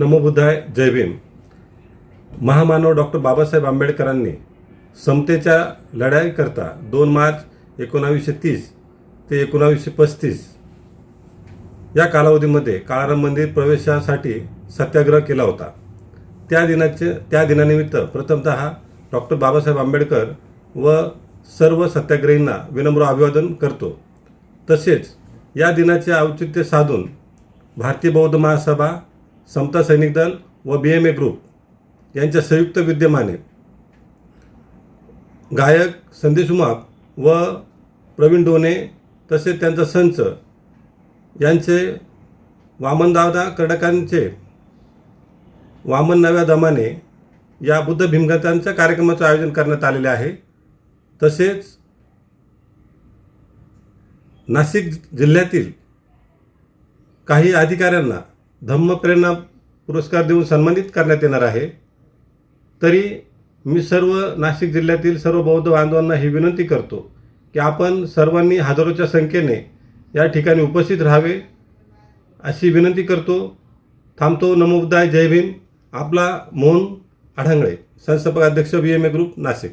नमोबुद्धाय जय भीम. महामानव डॉक्टर बाबासाहेब आंबेडकरांनी समतेच्या लढाईकरता दोन मार्च एकोणावीसशे तीस ते एकोणावीसशे पस्तीस या कालावधीमध्ये काळाराम मंदिर प्रवेशासाठी सत्याग्रह केला होता. त्या दिनाचे त्या दिनानिमित्त प्रथमतः डॉक्टर बाबासाहेब आंबेडकर व सर्व सत्याग्रहींना विनम्र अभिवादन करतो. तसेच या दिनाचे औचित्य साधून भारतीय बौद्ध महासभा समता सैनिक दल व बी एम ए ग्रुप यांच्या संयुक्त विद्यमाने गायक संदेश उमाप व प्रवीण डोने तसेच त्यांचा संच यांचे वामनदादा कर्डकांचे वामन नव्या दमाने या बुद्ध भीमगतांच्या कार्यक्रमाचं आयोजन करण्यात आलेले आहे. तसेच नाशिक जिल्ह्यातील काही अधिकाऱ्यांना धम्म प्रेरणा पुरस्कार देऊन सन्मानित करण्यात येणार आहे. तरी मी सर्व नाशिक जिल्ह्यातील सर्व बौद्ध बांधवांना ही विनंती करतो की आपण सर्वांनी हजारोच्या संख्येने या ठिकाणी उपस्थित राहावे अशी विनंती करतो. थांबतो. नमोबुद्धाय जय भीम. आपला मोहन आढांगळे. संस्थापक अध्यक्ष B M A group Nashik.